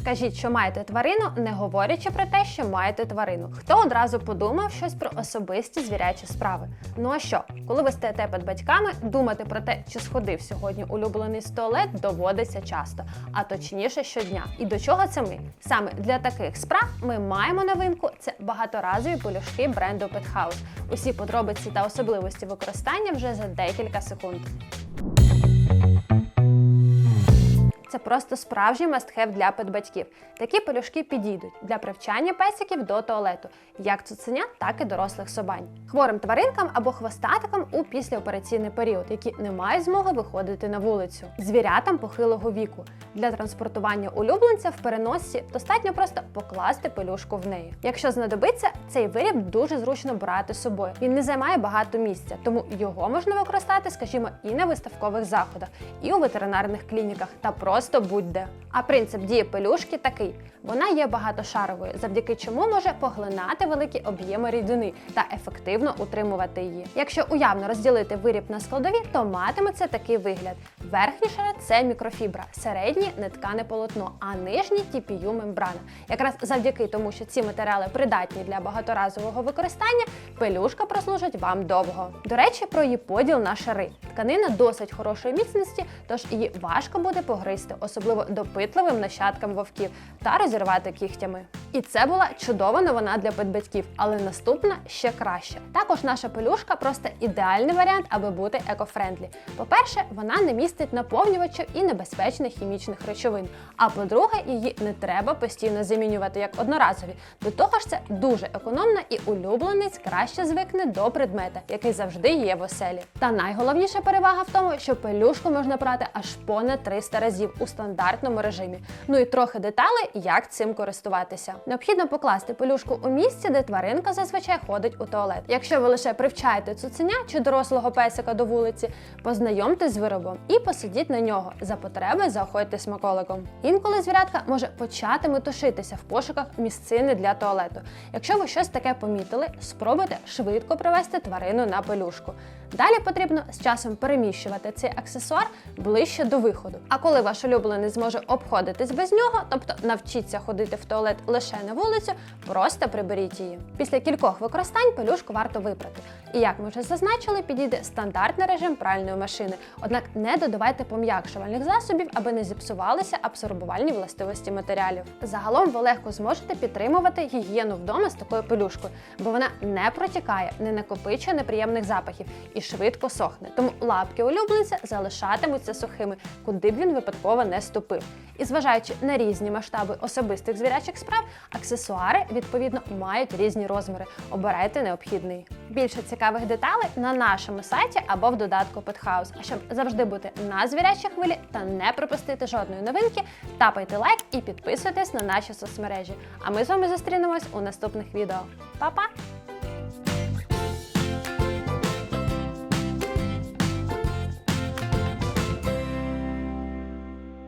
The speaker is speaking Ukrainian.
Скажіть, що маєте тварину, не говорячи про те, що маєте тварину. Хто одразу подумав щось про особисті звірячі справи? Ну а що, коли ви стаєте під батьками, думати про те, чи сходив сьогодні улюблений з туалет, доводиться часто, а точніше щодня. І до чого це ми? Саме для таких справ ми маємо новинку це багаторазові полюшки бренду Pet House. Усі подробиці та особливості використання вже за декілька секунд. Це просто справжній мастхев для педбатьків. Такі пелюшки підійдуть для привчання песиків до туалету, як цуценя, так і дорослих собань. Хворим тваринкам або хвостатикам у післяопераційний період, які не мають змоги виходити на вулицю. Звірятам похилого віку. Для транспортування улюбленця в переносці достатньо просто покласти пелюшку в неї. Якщо знадобиться, цей виріб дуже зручно брати з собою. Він не займає багато місця, тому його можна використати, скажімо, і на виставкових заходах, і у ветеринарних клініках та просто будь-де. А принцип дії пелюшки такий: вона є багатошаровою, завдяки чому може поглинати великі об'єми рідини та ефективно утримувати її. Якщо уявно розділити виріб на складові, то матиметься такий вигляд: верхній шар це мікрофібра, середній неткане полотно, а нижній TPU мембрана. Якраз завдяки тому, що ці матеріали придатні для багаторазового використання, пелюшка прослужить вам довго. До речі, про її поділ на шари. Тканина досить хорошої міцності, тож її важко буде погризти, особливо допитливим нащадкам вовків, та розірвати кігтями. І це була чудова новина для педбатьків, але наступна ще краще. Також наша пелюшка просто ідеальний варіант, аби бути екофрендлі. По-перше, вона не містить наповнювачів і небезпечних хімічних речовин. А по-друге, її не треба постійно замінювати як одноразові. До того ж, це дуже економно і улюбленець краще звикне до предмета, який завжди є в оселі. Та найголовніша перевага в тому, що пелюшку можна брати аж понад 300 разів у стандартному режимі. Ну і трохи деталей, як цим користуватися. Необхідно покласти пелюшку у місці, де тваринка зазвичай ходить у туалет. Якщо ви лише привчаєте цуценя чи дорослого песика до вулиці, познайомтесь з виробом і посидіть на нього. За потреби заохотьте смаколиком. Інколи звірятка може почати метушитися в пошуках місцини для туалету. Якщо ви щось таке помітили, спробуйте швидко привести тварину на пелюшку. Далі потрібно з часом переміщувати цей аксесуар ближче до виходу. А коли ваш улюблений зможе обходитись без нього, тобто навчіться ходити в туалет лише на вулицю, просто приберіть її. Після кількох використань пелюшку варто випрати. І як ми вже зазначили, підійде стандартний режим пральної машини. Однак не додавайте пом'якшувальних засобів, аби не зіпсувалися абсорбувальні властивості матеріалів. Загалом ви легко зможете підтримувати гігієну вдома з такою пелюшкою, бо вона не протікає, не накопичує неприємних запахів і швидко сохне. Тому лапки улюбленця залишатимуться сухими, куди б він випадково не ступив. І зважаючи на різні масштаби особистих звірячих справ, аксесуари відповідно мають різні розміри. Обирайте необхідний. Більше цікавих деталей на нашому сайті або в додатку Pethouse. А щоб завжди бути на звірячій хвилі та не пропустити жодної новинки, тапайте лайк і підписуйтесь на наші соцмережі. А ми з вами зустрінемось у наступних відео. Па-па!